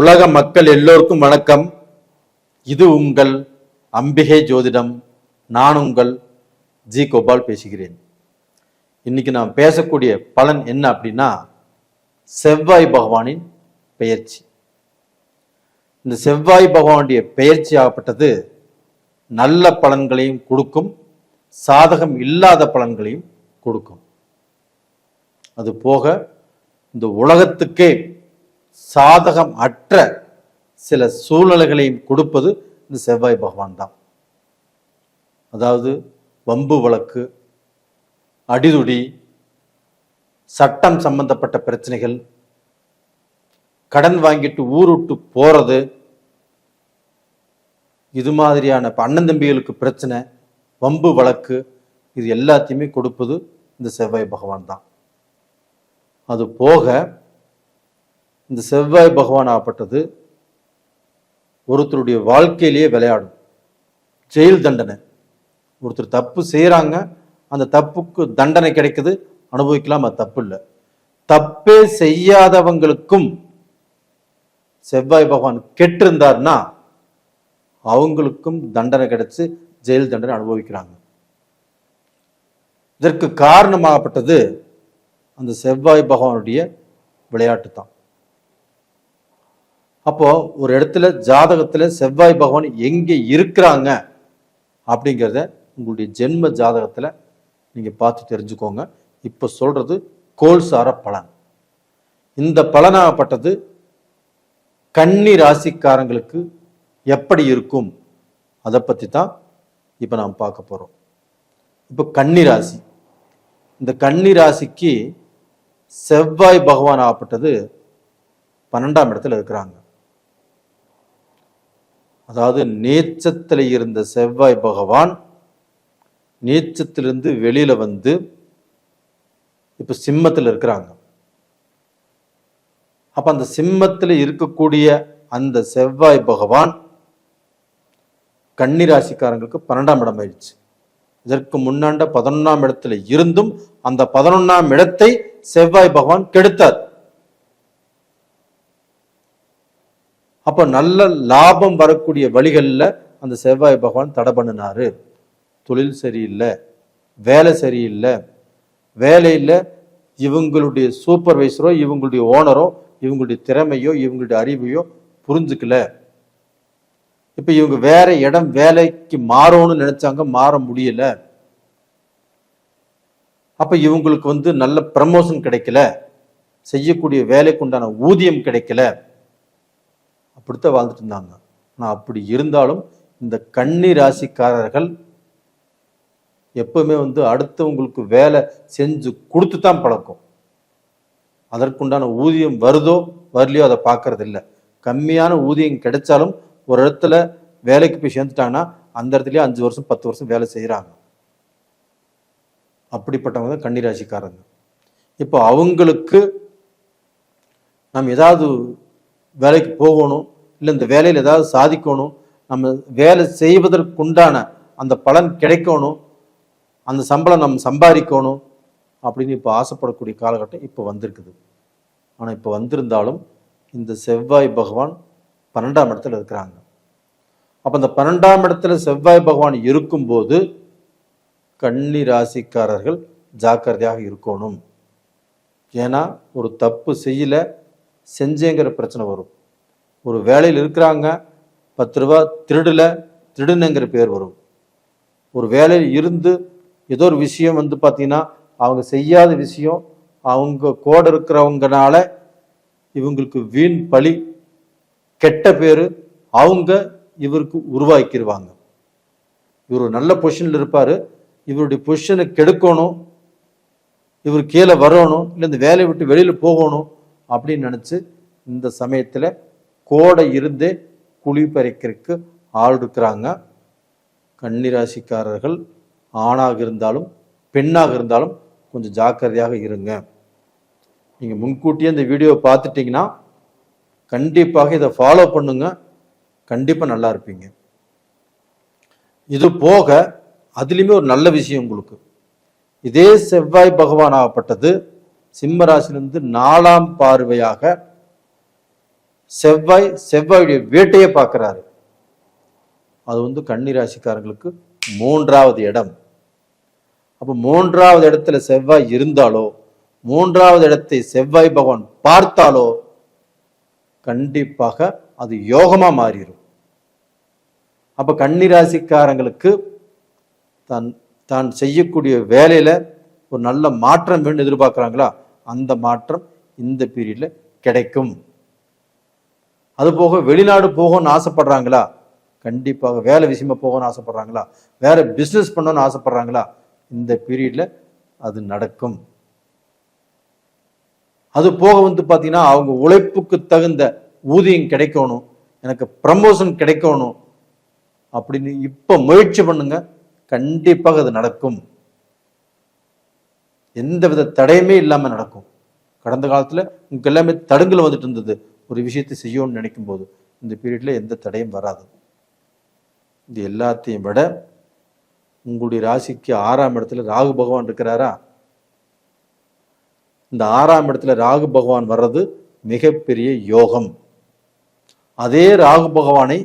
உலக மக்கள் எல்லோருக்கும் வணக்கம். இது உங்கள் அம்பிகை ஜோதிடம். நான் உங்கள் ஜி கோபால் பேசுகிறேன். இன்னைக்கு நான் பேசக்கூடிய பலன் என்ன அப்படின்னா செவ்வாய் பகவானின் பெயர்ச்சி. இந்த செவ்வாய் பகவானுடைய பெயர்ச்சி ஆகப்பட்டது நல்ல பலன்களையும் கொடுக்கும் சாதகம் இல்லாத பலன்களையும் கொடுக்கும். அது போக இந்த உலகத்துக்கே சாதகம் அற்ற சில சூழ்நிலைகளையும் கொடுப்பது இந்த செவ்வாய் பகவான் தான். அதாவது வம்பு வழக்கு அடிதுடி சட்டம் சம்பந்தப்பட்ட பிரச்சனைகள் கடன் வாங்கிட்டு ஊருட்டு விட்டு போறது இது மாதிரியான இப்போ அண்ணன் தம்பிகளுக்கு பிரச்சனை வம்பு வழக்கு இது எல்லாத்தையுமே கொடுப்பது இந்த செவ்வாய் பகவான் தான். அது போக இந்த செவ்வாய் பகவான் ஆப்பட்டது ஒருத்தருடைய வாழ்க்கையிலேயே விளையாடும். ஜெயில் தண்டனை. ஒருத்தர் தப்பு செய்கிறாங்க அந்த தப்புக்கு தண்டனை கிடைக்குது அனுபவிக்கலாம் அது தப்பு இல்லை. தப்பே செய்யாதவங்களுக்கும் செவ்வாய் பகவான் கெட்டிருந்தார்னா அவங்களுக்கும் தண்டனை கிடைச்சு ஜெயில் தண்டனை அனுபவிக்கிறாங்க. இதற்கு காரணமாகப்பட்டது அந்த செவ்வாய் பகவானுடைய விளையாட்டு தான் அப்போ ஒரு இடத்துல ஜாதகத்துல செவ்வாய் பகவான் எங்க இருக்கிறாங்க அப்படிங்கிறத உங்களுடைய ஜென்ம ஜாதகத்துல நீங்க பார்த்து தெரிஞ்சுக்கோங்க. இப்போ சொல்றது கோல்சார பலன். இந்த பலனாகப்பட்டது கன்னி ராசிக்காரங்களுக்கு எப்படி இருக்கும்? அதை பற்றி தான் இப்போ நாம் பார்க்க போகிறோம் இப்போ கன்னி ராசி. இந்த கன்னி ராசிக்கு செவ்வாய் பகவான் ஆகப்பட்டது பன்னெண்டாம் இடத்துல இருக்கிறாங்க. அதாவது நீச்சத்தில் இருந்த செவ்வாய் பகவான் நீச்சத்திலிருந்து வெளியில் வந்து இப்போ சிம்மத்தில் இருக்கிறாங்க. அப்ப அந்த சிம்மத்தில் இருக்கக்கூடிய அந்த செவ்வாய் பகவான் கன்னி ராசிக்காரங்களுக்கு பன்னெண்டாம் இடம் ஆயிடுச்சு. இதற்கு முன்னாண்ட பதினொன்றாம் இடத்துல இருந்தும் அந்த பதினொன்னாம் இடத்தை செவ்வாய் பகவான் கெடுத்தார். அப்போ நல்ல லாபம் வரக்கூடிய வழிகளில் அந்த செவ்வாய் பகவான் தடை பண்ணினாரு. தொழில் சரியில்லை வேலை சரியில்லை வேலையில் இவங்களுடைய சூப்பர்வைசரோ இவங்களுடைய ஓனரோ இவங்களுடைய திறமையோ இவங்களுடைய அறிவையோ புரிஞ்சுக்கல. இப்போ இவங்க வேற இடம் வேலைக்கு மாறணும்னு நினைச்சாங்க மாற முடியல. அப்போ இவங்களுக்கு வந்து நல்ல ப்ரமோஷன் கிடைக்கல. செய்யக்கூடிய வேலைக்கு உண்டான ஊதியம் கிடைக்கல. அப்படித்தான் வாழ்ந்துட்டு இருந்தாங்க. ஆனால் அப்படி இருந்தாலும் இந்த கன்னி ராசிக்காரர்கள் எப்பவுமே வந்து அடுத்தவங்களுக்கு வேலை செஞ்சு கொடுத்து தான் பழக்கம். அதற்குண்டான ஊதியம் வருதோ வரலையோ அதை பார்க்கறது இல்லை கம்மியான ஊதியம் கிடைச்சாலும் ஒரு இடத்துல வேலைக்கு போய் சேர்ந்துட்டாங்கன்னா அந்த இடத்துலயே அஞ்சு வருஷம் பத்து வருஷம் வேலை செய்கிறாங்க அப்படிப்பட்டவங்க தான் கன்னிராசிக்காரங்க இப்போ அவங்களுக்கு நாம் ஏதாவது வேலைக்கு போகணும் இல்லை இந்த வேலையில் ஏதாவது சாதிக்கணும் நம்ம வேலை செய்வதற்குண்டான அந்த பலன் கிடைக்கணும் அந்த சம்பளம் நம்ம சம்பாதிக்கணும் அப்படின்னு இப்போ ஆசைப்படக்கூடிய காலகட்டம் இப்போ வந்திருக்குது. ஆனால் இப்போ வந்திருந்தாலும் இந்த செவ்வாய் பகவான் பன்னெண்டாம் இடத்துல இருக்கிறாங்க. அப்போ இந்த பன்னெண்டாம் இடத்துல செவ்வாய் பகவான் இருக்கும்போது கன்னி ராசிக்காரர்கள் ஜாக்கிரதையாக இருக்கணும். ஏன்னா ஒரு தப்பு செய்யல செஞ்சேங்கிற பிரச்சனை வரும். ஒரு வேலையில் இருக்கிறாங்க பத்து ரூபா திருடல திருடுனங்கிற பேர் வரும். ஒரு வேலையில் இருந்து ஏதோ ஒரு விஷயம் வந்து பார்த்தீங்கன்னா அவங்க செய்யாத விஷயம் அவங்க கோட இருக்கிறவங்கனால இவங்களுக்கு வீண் பழி கெட்ட பேர் அவங்க இவருக்கு உருவாக்கிடுவாங்க இவர் ஒரு நல்ல பொசிஷனில் இருப்பார். இவருடைய பொசிஷனை கெடுக்கணும். இவர் கீழே வரணும். இல்லை இந்த வேலையை விட்டு வெளியில் போகணும். அப்படின்னு நினச்சி இந்த சமயத்தில் கோடை இருந்தே குழி ஆள் இருக்கிறாங்க. கன்னிராசிக்காரர்கள் ஆணாக இருந்தாலும் பெண்ணாக இருந்தாலும் கொஞ்சம் ஜாக்கிரதையாக இருங்க. நீங்கள் முன்கூட்டியே இந்த வீடியோவை பார்த்துட்டிங்கன்னா கண்டிப்பாக இதை ஃபாலோ பண்ணுங்க. கண்டிப்பாக நல்லா இருப்பீங்க. இது போக அதுலேயுமே ஒரு நல்ல விஷயம் உங்களுக்கு. இதே செவ்வாய் பகவான் ஆகப்பட்டது. சிம்மராசிலிருந்து நாலாம் பார்வையாக செவ்வாய் செவ்வாயுடைய வேட்டையை பார்க்குறாரு. அது வந்து கன்னி ராசிக்காரங்களுக்கு மூன்றாவது இடம். அப்போ மூன்றாவது இடத்துல செவ்வாய் இருந்தாலோ மூன்றாவது இடத்தை செவ்வாய் பகவான் பார்த்தாலோ கண்டிப்பாக அது யோகமாக மாறிடும் அப்போ கன்னிராசிக்காரங்களுக்கு தான் தான் செய்யக்கூடிய வேலையில் ஒரு நல்ல மாற்றம் வேணும்னு எதிர்பார்க்குறாங்களா? அந்த மாற்றம் இந்த பீரியடில் கிடைக்கும். அது போக வெளிநாடு போகணும்னு ஆசைப்படுறாங்களா? கண்டிப்பாக வேலை விஷயமா போகணும்னு ஆசைப்படுறாங்களா? வேற பிஸ்னஸ் பண்ணணும்னு ஆசைப்படுறாங்களா? இந்த பீரியடில் அது நடக்கும். அது போக வந்து பார்த்தீங்கன்னா அவங்க உழைப்புக்கு தகுந்த ஊதியம் கிடைக்கணும் எனக்கு ப்ரமோஷன் கிடைக்கணும் அப்படின்னு இப்போ முயற்சி பண்ணுங்க கண்டிப்பாக அது நடக்கும். எந்த வித தடையுமே இல்லாமல் நடக்கும். கடந்த காலத்தில் உங்களுக்கு எல்லாமே தடுங்கல் வந்துட்டு இருந்தது. ஒரு விஷயத்தை செய்யணும்னு நினைக்கும் போது இந்த பீரியட்ல எந்த தடையும் வராது. இது எல்லாத்தையும் விட உங்களுடைய ராசிக்கு ஆறாம் இடத்துல ராகு பகவான் இருக்கிறாரா? இந்த ஆறாம் இடத்துல ராகு பகவான் வர்றது மிகப்பெரிய யோகம். அதே ராகு பகவானை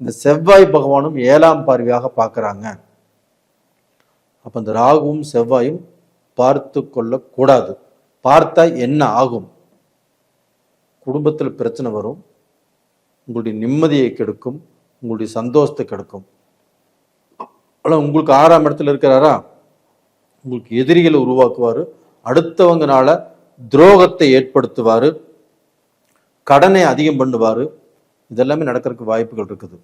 இந்த செவ்வாய் பகவானும் ஏழாம் பார்வையாக பார்க்குறாங்க. அப்ப இந்த ராகுவும் செவ்வாயும் பார்த்து கொள்ளக்கூடாது. பார்த்தா என்ன ஆகும்? குடும்பத்தில் பிரச்சனை வரும். உங்களுடைய நிம்மதியை கெடுக்கும். உங்களுடைய சந்தோஷத்தை கெடுக்கும். ஆனால் உங்களுக்கு ஆறாம் இடத்துல இருக்கிறாரா? உங்களுக்கு எதிரிகளை உருவாக்குவார். அடுத்தவங்கனால துரோகத்தை ஏற்படுத்துவார். கடனை அதிகம் பண்ணுவார். இதெல்லாமே நடக்கிறதுக்கு வாய்ப்புகள் இருக்குது.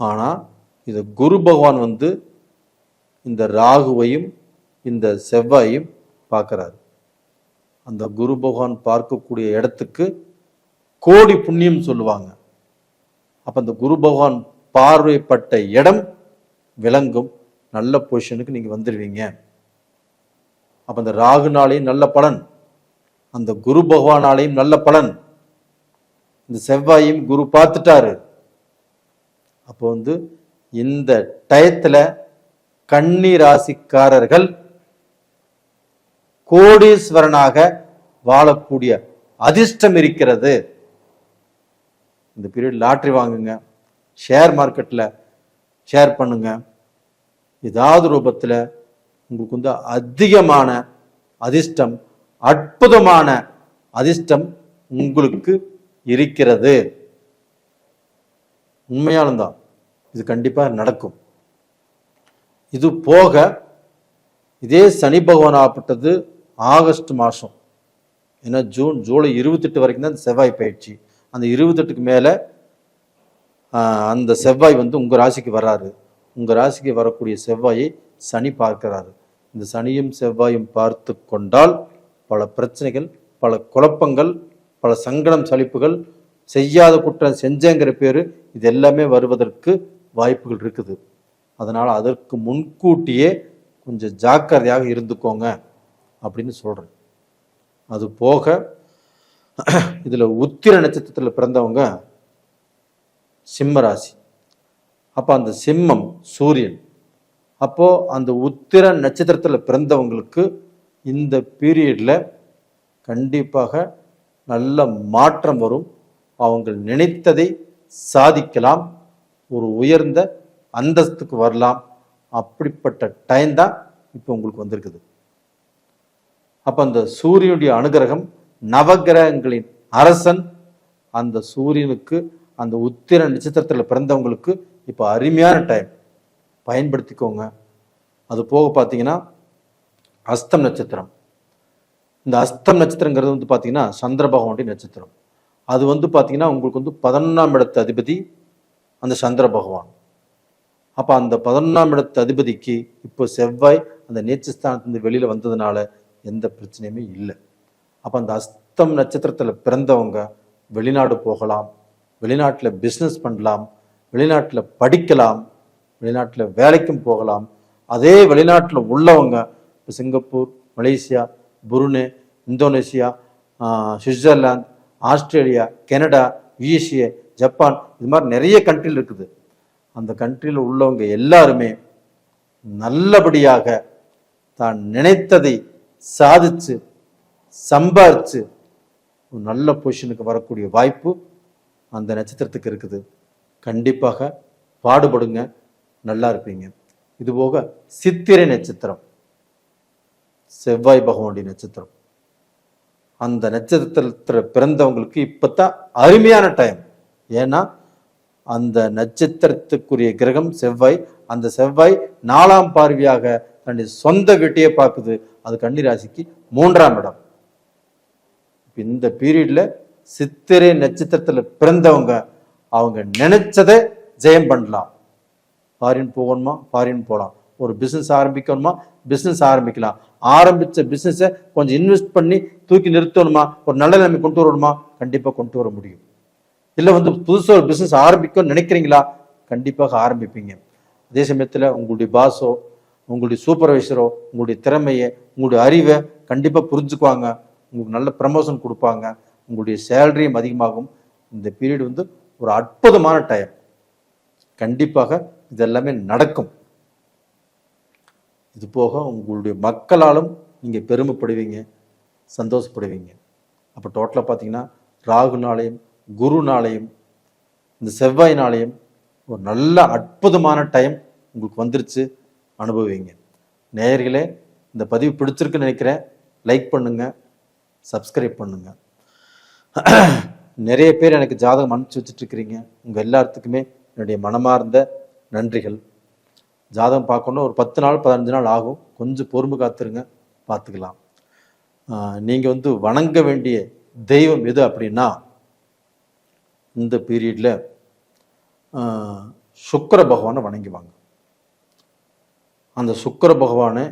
ஆனால் இதை குரு பகவான் வந்து இந்த ராகுவையும் இந்த செவ்வாயையும் பார்க்குறாரு. அந்த குரு பகவான் பார்க்கக்கூடிய இடத்துக்கு கோடி புண்ணியம் சொல்லுவாங்க. அப்ப அந்த குரு பகவான் பார்வைப்பட்ட இடம் விளங்கும். நல்ல பொசிஷனுக்கு நீங்க வந்துடுவீங்க அப்ப அந்த ராகுனாலையும் நல்ல பலன். அந்த குரு பகவானாலையும் நல்ல பலன். இந்த செவ்வாயும் குரு பார்த்துட்டாரு. அப்போ வந்து இந்த டயத்துல கன்னி ராசிக்காரர்கள் கோடீஸ்வரனாக வாழக்கூடிய அதிர்ஷ்டம் இருக்கிறது. இந்த பீரியட் லாட்ரி வாங்குங்க. ஷேர் மார்க்கெட்டில் ஷேர் பண்ணுங்க. ஏதாவது ரூபத்தில் உங்களுக்கு வந்து அதிகமான அதிர்ஷ்டம் அற்புதமான அதிர்ஷ்டம் உங்களுக்கு இருக்கிறது. உண்மையாலும் தான் இது கண்டிப்பாக நடக்கும். இது போக இதே சனி பகவான் ஆப்பட்டது ஆகஸ்ட் மாதம் ஏன்னா ஜூன் ஜூலை இருபத்தெட்டு வரைக்கும் தான் செவ்வாய் பயிற்சி. அந்த இருபத்தெட்டுக்கு மேலே அந்த செவ்வாய் வந்து உங்கள் ராசிக்கு வராரு உங்கள் ராசிக்கு வரக்கூடிய செவ்வாயை சனி பார்க்கிறாரு. இந்த சனியும் செவ்வாயும் பார்த்து கொண்டால் பல பிரச்சனைகள் பல குழப்பங்கள் பல சங்கடம் சலிப்புகள் செய்யாத குற்றம் செஞ்சேங்கிற பேர் இது எல்லாமே வருவதற்கு வாய்ப்புகள் இருக்குது. அதனால் அதற்கு முன்கூட்டியே கொஞ்சம் ஜாக்கிரதையாக இருந்துக்கோங்க. அப்படின்னு சொல்கிறேன் அது போக இதில் உத்திர நட்சத்திரத்தில் பிறந்தவங்க சிம்மராசி. அப்போ அந்த சிம்மம் சூரியன். அப்போது அந்த உத்திர நட்சத்திரத்தில் பிறந்தவங்களுக்கு இந்த பீரியடில் கண்டிப்பாக நல்ல மாற்றம் வரும். அவங்க நினைத்ததை சாதிக்கலாம். ஒரு உயர்ந்த அந்தஸ்துக்கு வரலாம். அப்படிப்பட்ட டைம் தான் இப்போ உங்களுக்கு வந்திருக்குது. அப்போ அந்த சூரியனுடைய அனுகிரகம் நவகிரகங்களின் அரசன் அந்த சூரியனுக்கு அந்த உத்திர நட்சத்திரத்தில் பிறந்தவங்களுக்கு இப்போ அருமையான டைம் பயன்படுத்திக்கோங்க. அது போக பார்த்தீங்கன்னா அஸ்தம் நட்சத்திரம். இந்த அஸ்தம் நட்சத்திரங்கிறது வந்து பார்த்தீங்கன்னா சந்திர பகவானுடைய நட்சத்திரம். அது வந்து பார்த்தீங்கன்னா உங்களுக்கு வந்து பதினொன்றாம் இடத்து அதிபதி அந்த சந்திர பகவான். அப்போ அந்த பதினொன்றாம் இடத்து அதிபதிக்கு இப்போ செவ்வாய் அந்த நேச்சஸ்தானத்துலேருந்து வெளியில் வந்ததுனால எந்த பிரச்சனையுமே இல்லை. அப்போ அந்த அஸ்தம் நட்சத்திரத்தில் பிறந்தவங்க வெளிநாடு போகலாம் வெளிநாட்டில் பிஸ்னஸ் பண்ணலாம் வெளிநாட்டில் படிக்கலாம் வெளிநாட்டில் வேலைக்கும் போகலாம். அதே வெளிநாட்டில் உள்ளவங்க இப்போ Singapore Malaysia Brunei Indonesia Switzerland Australia Canada USA Japan இது மாதிரி நிறைய கண்ட்ரியில் இருக்குது. அந்த கண்ட்ரியில் உள்ளவங்க எல்லாருமே நல்லபடியாக தான் நினைத்ததை சாதிச்சு சம்பாரிச்சு ஒரு நல்ல பொசிஷனுக்கு வரக்கூடிய வாய்ப்பு அந்த நட்சத்திரத்துக்கு இருக்குது. கண்டிப்பாக பாடுபடுங்க நல்லா இருப்பீங்க. இதுபோக சித்திரை நட்சத்திரம் செவ்வாய் பகவானுடைய நட்சத்திரம். அந்த நட்சத்திரத்தில் பிறந்தவங்களுக்கு இப்பதான் அருமையான டைம் ஏன்னா அந்த நட்சத்திரத்துக்குரிய கிரகம் செவ்வாய். அந்த செவ்வாய் நாலாம் பார்வையாக தன்னுடைய சொந்த வீட்டையே பார்க்குது. அது கன்னி ராசிக்கு மூன்றாம் இடம். இந்த பீரியட்ல சித்திரை நட்சத்திரத்துல பிறந்தவங்க அவங்க நினைச்சதை ஜெயம் பண்ணலாம். ஃபாரின் போகணுமா? ஃபாரின் போகலாம் ஒரு பிஸ்னஸ் ஆரம்பிக்கணுமா? பிஸ்னஸ் ஆரம்பிக்கலாம். ஆரம்பிச்ச பிஸ்னஸை கொஞ்சம் இன்வெஸ்ட் பண்ணி தூக்கி நிறுத்தணுமா? ஒரு நல்ல நிலைமை கொண்டு வரணுமா? கண்டிப்பாக கொண்டு வர முடியும். இல்லை வந்து புதுசாக ஒரு பிஸ்னஸ் ஆரம்பிக்கணும்னு நினைக்கிறீங்களா? கண்டிப்பாக ஆரம்பிப்பீங்க. அதே சமயத்தில் உங்களுடைய பாஸோ உங்களுடைய சூப்பர்வைசரோ உங்களுடைய திறமையை உங்களுடைய அறிவை கண்டிப்பாக புரிஞ்சுக்குவாங்க. உங்களுக்கு நல்ல ப்ரமோஷன் கொடுப்பாங்க. உங்களுடைய சேலரியும் அதிகமாகும். இந்த பீரியட் வந்து ஒரு அற்புதமான டைம் கண்டிப்பாக இதெல்லாமே நடக்கும். இது போக உங்களுடைய மக்களாலும் நீங்கள் பெருமைப்படுவீங்க சந்தோஷப்படுவீங்க. அப்போ டோட்டலாக பார்த்தீங்கன்னா ராகு நாளையும் குரு நாளையும் இந்த செவ்வாய் நாளையும் ஒரு நல்ல அற்புதமான டைம் உங்களுக்கு வந்துருச்சு. அனுபவிங்க. நேயர்களே இந்த பதிவு பிடிச்சிருக்குன்னு நினைக்கிறேன். லைக் பண்ணுங்க சப்ஸ்கிரைப் பண்ணுங்க. நிறைய பேர் எனக்கு ஜாதகம் அனுப்பிச்சு வச்சுட்ருக்கிறீங்க உங்கள் எல்லாத்துக்குமே என்னுடைய மனமார்ந்த நன்றிகள். ஜாதகம் பார்க்கணும் ஒரு பத்து நாள் பதினஞ்சு நாள் ஆகும். கொஞ்சம் பொறுமை காத்துருங்க பார்த்துக்கலாம். நீங்கள் வந்து வணங்க வேண்டிய தெய்வம் எது அப்படின்னா இந்த பீரியடில் சுக்கர பகவானை வணங்கிவாங்க அந்த சுக்கிர பகவானை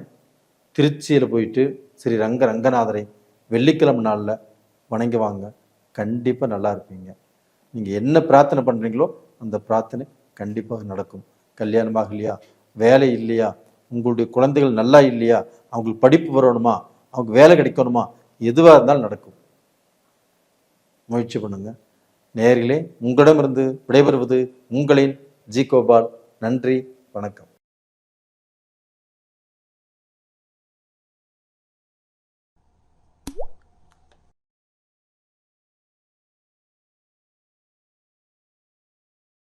திருச்சியில் போயிட்டு ஸ்ரீ ரங்க ரங்கநாதரை வெள்ளிக்கிழமை நாளில் வணங்குவாங்க கண்டிப்பாக நல்லா இருப்பீங்க. நீங்கள் என்ன பிரார்த்தனை பண்ணுறீங்களோ அந்த பிரார்த்தனை கண்டிப்பாக நடக்கும். கல்யாணமாக இல்லையா? வேலை இல்லையா? உங்களுடைய குழந்தைகள் நல்லா இல்லையா? அவங்களுக்கு படிப்பு வரணுமா? அவங்க வேலை கிடைக்கணுமா? எதுவாக இருந்தாலும் நடக்கும். முயற்சி பண்ணுங்க. நேயர்களே உங்களிடமிருந்து விடைபெறுவது உங்களின் ஜி கோபால். நன்றி வணக்கம்.